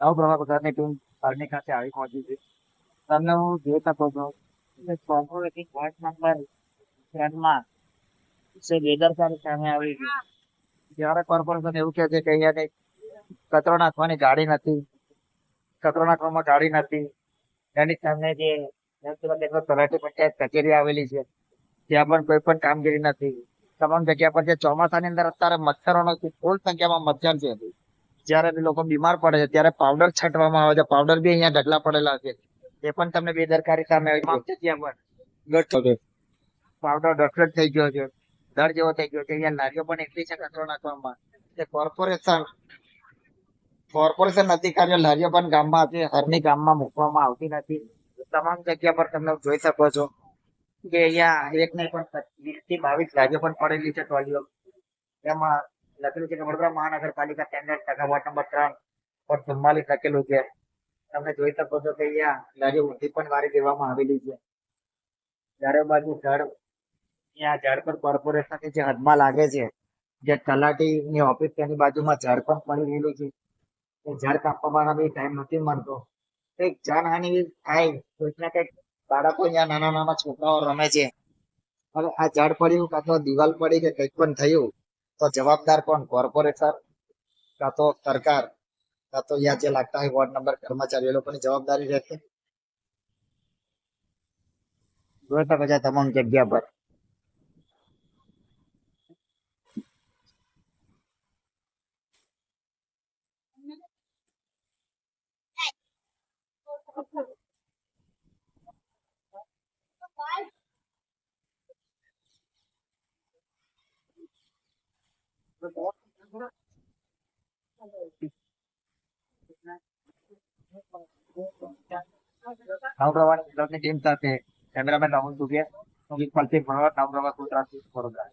નવપ્રભા ગુજરાતની ટીમ હરની ખાતે આવી પહોંચી છે. તમને હું જોઈ શકો છું કે કોર્પોરેટિંગ વોર્ડ નંબર સામે આવી જ્યારે કોર્પોરેશન એવું કહે કે અહીંયા કચરો નાખવાની ગાડી નથી, કચરો નાખવામાં ગાડી નથી, એની સામે જે તલાટી પંચાયત કચેરી આવેલી છે, ત્યાં પણ કોઈ પણ કામગીરી નથી. તમામ જગ્યા પર જે ચોમાસાની અંદર અત્યારે મચ્છરોનો ફૂલ સંખ્યામાં મચ્છર છે. જ્યારે બી લોકો બીમાર પડે છે ત્યારે પાવડર છાંટવામાં આવે છે. પાવડર બી અહીંયા ઢગલા પડેલા છે. એ પણ તમને બેદરકારી સામે પાવડર ડફરેટ થઈ ગયો છે દર જેવો થઈ ગયો છે. અહીંયા લારીઓ પણ એટલી છે કચરો નાખવામાં કે કોર્પોરેશન કોર્પોરેશન અધિકારીઓ લારીઓ પણ ગામમાં હરની ગામમાં મૂકવામાં આવતી નથી. તમામ જગ્યા પર તમે જોઈ શકો છો. કે અહીંયા એક નહીં પણ વીસથી બાવીસ લારીઓ પણ પડેલી છે ટોલીઓ. એમાં લખેલું છે કે વડોદરા મહાનગરપાલિકા ટેન્ડર ટકા વોર્ડ નંબર ત્રણ પર ચુમ્માલીસ લખેલું છે. તમે જોઈ શકો છો કે અહીંયા લારી ઊંધી પણ વારી દેવામાં આવેલી છે. ચારે બાજુ ઝાડ, અહીંયા ઝાડ પર કોર્પોરેશન જે હદમાં લાગે છે, જે તલાટી ની ઓફિસ તેની બાજુમાં ઝાડ પણ પડી રહેલું છે. એ ઝાડ કાપવામાં બી ટાઈમ નથી મળતો. એક જાનહાનિ થાય કોઈક ને કંઈક બાળકો અહીંયા નાના નાના છોકરાઓ રમે છે. હવે આ ઝાડ પડ્યું કાં તો દિવાલ પડી કે કંઈક પણ થયું, તો જવાબદાર કોણ? કોર્પોરેશન કાં તો સરકાર? કાં તો અહીંયા જે લાગતા હોય વોર્ડ નંબર કર્મચારી, એ લોકોની જવાબદારી રહેશે? જોતા બધા તમામ જગ્યા પર. ગુજરાતની ટીમ સાથે કેમેરામેન રાહુલ દુબે હું વિકલ્પી ભણવત નવપ્રભા ગુજરાત વડોદરા